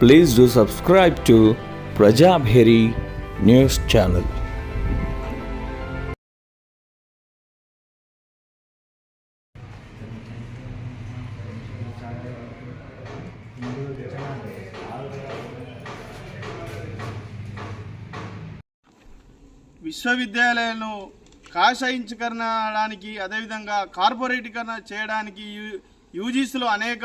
Please do subscribe to Prajabheri news channel. విశ్వవిద్యాలయాలను కాషాయించకరణడానికి అదేవిధంగా కార్పొరేటీకరణ చేయడానికి యూ యూజీసీలో అనేక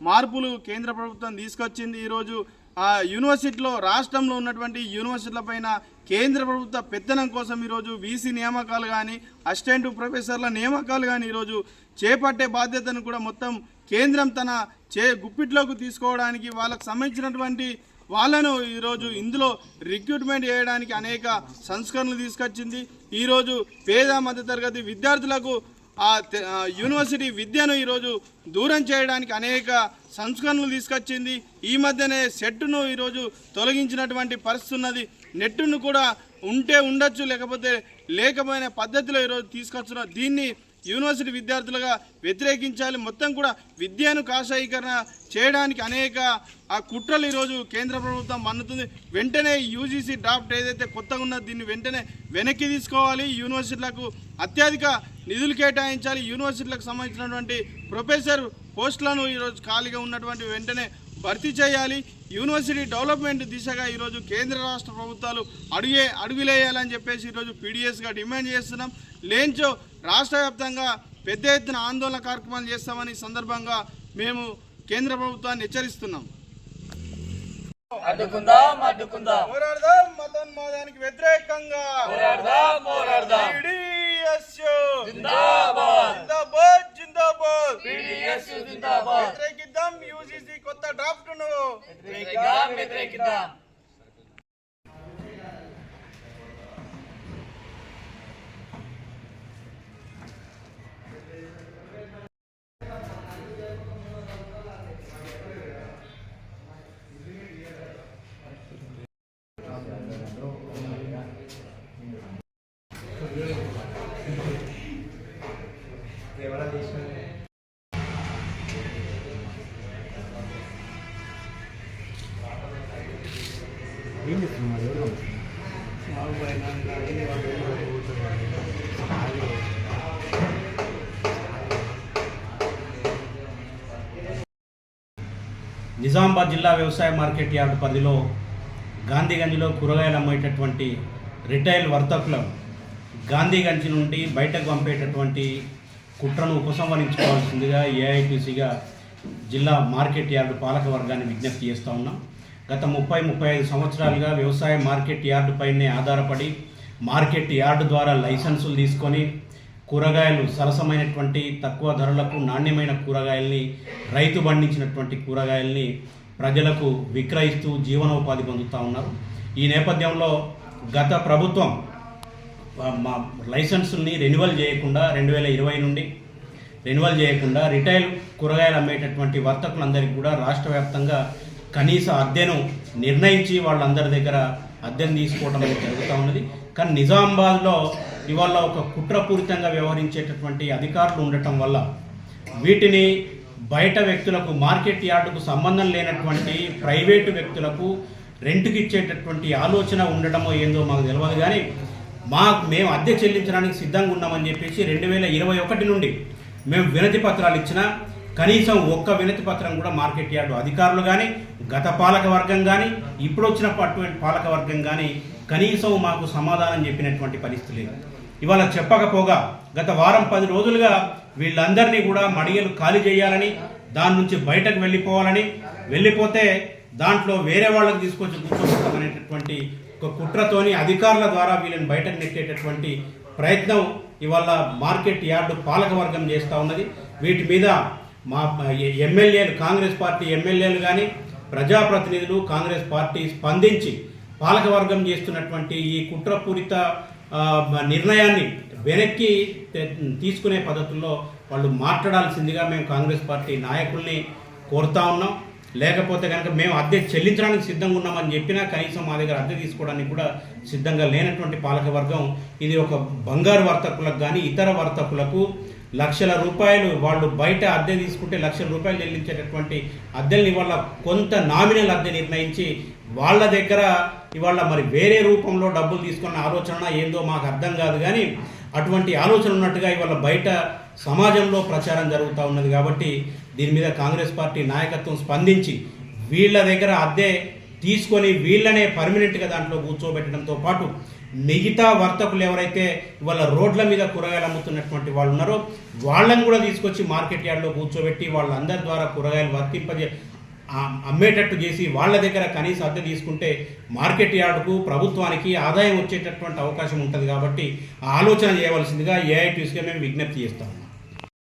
మార్పులు కేంద్ర ప్రభుత్వం తీసుకొచ్చింది ఈరోజు. ఆ యూనివర్సిటీలో రాష్ట్రంలో ఉన్నటువంటి యూనివర్సిటీల పైన కేంద్ర ప్రభుత్వ పెత్తనం కోసం ఈరోజు వీసీ నియామకాలు కానీ అసిస్టెంట్ ప్రొఫెసర్ల నియామకాలు కానీ ఈరోజు చేపట్టే బాధ్యతను కూడా మొత్తం కేంద్రం తన చే గుప్పిట్లోకి తీసుకోవడానికి వాళ్ళకు సంబంధించినటువంటి వాళ్ళను ఈరోజు ఇందులో రిక్రూట్మెంట్ చేయడానికి అనేక సంస్కరణలు తీసుకొచ్చింది. ఈరోజు పేద మధ్యతరగతి విద్యార్థులకు ఆ యూనివర్సిటీ విద్యను ఈరోజు దూరం చేయడానికి అనేక సంస్కరణలు తీసుకొచ్చింది. ఈ మధ్యనే సెట్ను ఈరోజు తొలగించినటువంటి పరిస్థితి ఉన్నది. నెట్టును కూడా ఉంటే ఉండొచ్చు లేకపోతే లేకపోయిన పద్ధతిలో ఈరోజు తీసుకొచ్చిన దీన్ని యూనివర్సిటీ విద్యార్థులుగా వ్యతిరేకించాలి. మొత్తం కూడా విద్యను కాషాయీకరణ చేయడానికి అనేక ఆ కుట్రలు ఈరోజు కేంద్ర ప్రభుత్వం మన్నుతుంది. వెంటనే యూజీసీ డ్రాఫ్ట్ ఏదైతే కొత్తగా ఉన్నదో దీన్ని వెంటనే వెనక్కి తీసుకోవాలి. యూనివర్సిటీలకు అత్యధిక నిధులు కేటాయించాలి. యూనివర్సిటీలకు సంబంధించినటువంటి ప్రొఫెసర్ పోస్టులను ఈరోజు ఖాళీగా ఉన్నటువంటి వెంటనే భర్తీ చేయాలి. యూనివర్సిటీ డెవలప్మెంట్ దిశగా ఈరోజు కేంద్ర రాష్ట్ర ప్రభుత్వాలు అడుగే అడుగులేయాలని చెప్పేసి ఈరోజు పీడిఎస్గా డిమాండ్ చేస్తున్నాం. లేంచో రాష్ట్ర వ్యాప్తంగా పెద్ద ఎత్తున ఆందోళన కార్యక్రమాలు చేస్తామని సందర్భంగా మేము కేంద్ర ప్రభుత్వాన్ని హెచ్చరిస్తున్నాం. అడ్డుకుందాం అడ్డుకుందాం. పోరాడదాం మతోన్మాదానికి వ్యతిరేకంగా. పోరాడదాం పోరాడదాం. PDSU. జిందాబాద్. జిందాబాద్ జిందాబాద్. పిడిఎస్ జిందాబాద్. వ్యతిరేకిద్దాం యూజీసీ కొత్త డ్రాఫ్ట్ను వ్యతిరేకిద్దాం వ్యతిరేకిద్దాం. నిజామాబాద్ జిల్లా వ్యవసాయ మార్కెట్ యార్డు పరిధిలో గాంధీగంజ్లో కూరగాయలు అమ్మేటటువంటి రిటైల్ వర్తకులను గాంధీగంజ్ నుండి బయటకు పంపేటటువంటి కుట్రను ఉపసంహరించుకోవాల్సిందిగా ఏఐటీసీగా జిల్లా మార్కెట్ యార్డు పాలక వర్గాన్ని విజ్ఞప్తి చేస్తూ ఉన్నాం. గత ముప్పై ముప్పై ఐదు సంవత్సరాలుగా వ్యవసాయ మార్కెట్ యార్డు పైనే ఆధారపడి మార్కెట్ యార్డు ద్వారా లైసెన్సులు తీసుకొని కూరగాయలు సరసమైనటువంటి తక్కువ ధరలకు నాణ్యమైన కూరగాయల్ని రైతు పండించినటువంటి కూరగాయల్ని ప్రజలకు విక్రయిస్తూ జీవనోపాధి పొందుతూ ఉన్నారు. ఈ నేపథ్యంలో గత ప్రభుత్వం మా లైసెన్సుల్ని రెన్యువల్ చేయకుండా రెండు వేల ఇరవై నుండి రెన్యువల్ చేయకుండా రిటైల్ కూరగాయలు అమ్మేటటువంటి వర్తకులందరికీ కూడా రాష్ట్ర వ్యాప్తంగా కనీస అద్దెను నిర్ణయించి వాళ్ళందరి దగ్గర అద్దెను తీసుకోవడం అనేది జరుగుతూ ఉన్నది. కానీ నిజామాబాద్లో ఇవాళ ఒక కుట్రపూరితంగా వ్యవహరించేటటువంటి అధికారులు ఉండటం వల్ల వీటిని బయట వ్యక్తులకు మార్కెట్ యార్డుకు సంబంధం లేనటువంటి ప్రైవేటు వ్యక్తులకు రెంట్కి ఇచ్చేటటువంటి ఆలోచన ఉండటమో ఏందో మాకు తెలియదు కానీ మా మేము అద్దె చెల్లించడానికి సిద్ధంగా ఉన్నామని చెప్పేసి రెండు వేల ఇరవై ఒకటి నుండి మేము వినతి పత్రాలు ఇచ్చినా కనీసం ఒక్క వినతి పత్రం కూడా మార్కెట్ యార్డు అధికారులు కానీ గత పాలక వర్గం కానీ ఇప్పుడు వచ్చిన పాలక వర్గం కానీ కనీసం మాకు సమాధానం చెప్పినటువంటి పరిస్థితి లేదు. ఇవాళ చెప్పకపోగా గత వారం పది రోజులుగా వీళ్ళందరినీ కూడా మడియలు ఖాళీ చేయాలని దాని నుంచి బయటకు వెళ్ళిపోవాలని వెళ్ళిపోతే దాంట్లో వేరే వాళ్ళకి తీసుకొచ్చి కూర్చోబెట్టమనేటటువంటి ఒక కుట్రతోని అధికారుల ద్వారా వీళ్ళని బయటకు నెట్టేటటువంటి ప్రయత్నం ఇవాళ మార్కెట్ యార్డు పాలక వర్గం చేస్తూ ఉన్నది. వీటి మీద మా ఎమ్మెల్యేలు కాంగ్రెస్ పార్టీ ఎమ్మెల్యేలు కానీ ప్రజాప్రతినిధులు కాంగ్రెస్ పార్టీ స్పందించి పాలకవర్గం చేస్తున్నటువంటి ఈ కుట్రపూరిత నిర్ణయాన్ని వెనక్కి తీసుకునే పద్ధతుల్లో వాళ్ళు మాట్లాడాల్సిందిగా మేము కాంగ్రెస్ పార్టీ నాయకుల్ని కోరుతా ఉన్నాం. లేకపోతే కనుక మేము అద్దె చెల్లించడానికి సిద్ధంగా ఉన్నామని చెప్పినా కనీసం మా దగ్గర అద్దె తీసుకోవడానికి కూడా సిద్ధంగా లేనటువంటి పాలకవర్గం ఇది ఒక బంగారు వర్తకులకు కానీ ఇతర వర్తకులకు లక్షల రూపాయలు వాళ్ళు బయట అద్దె తీసుకుంటే లక్షల రూపాయలు చెల్లించేటటువంటి అద్దెల్ని ఇవాళ కొంత నామినల్ అద్దె నిర్ణయించి వాళ్ళ దగ్గర ఇవాళ మరి వేరే రూపంలో డబ్బులు తీసుకున్న ఆలోచన ఏందో మాకు అర్థం కాదు కానీ అటువంటి ఆలోచన ఉన్నట్టుగా ఇవాళ బయట సమాజంలో ప్రచారం జరుగుతూ ఉన్నది కాబట్టి దీని మీద కాంగ్రెస్ పార్టీ నాయకత్వం స్పందించి వీళ్ళ దగ్గర అద్దె తీసుకొని వీళ్ళనే పర్మనెంట్గా దాంట్లో కూర్చోబెట్టడంతో పాటు మిగతా వర్తకులు ఎవరైతే వాళ్ళ రోడ్ల మీద కూరగాయలు అమ్ముతున్నటువంటి వాళ్ళు ఉన్నారో వాళ్ళని కూడా తీసుకొచ్చి మార్కెట్ యార్డ్లో కూర్చోబెట్టి వాళ్ళందరి ద్వారా కూరగాయలు వర్తింపజే అమ్మేటట్టు చేసి వాళ్ళ దగ్గర కనీస అద్దె తీసుకుంటే మార్కెట్ యార్డుకు ప్రభుత్వానికి ఆదాయం వచ్చేటటువంటి అవకాశం ఉంటుంది కాబట్టి ఆలోచన చేయవలసిందిగా ఏఐటీసీగా మేము విజ్ఞప్తి చేస్తాము.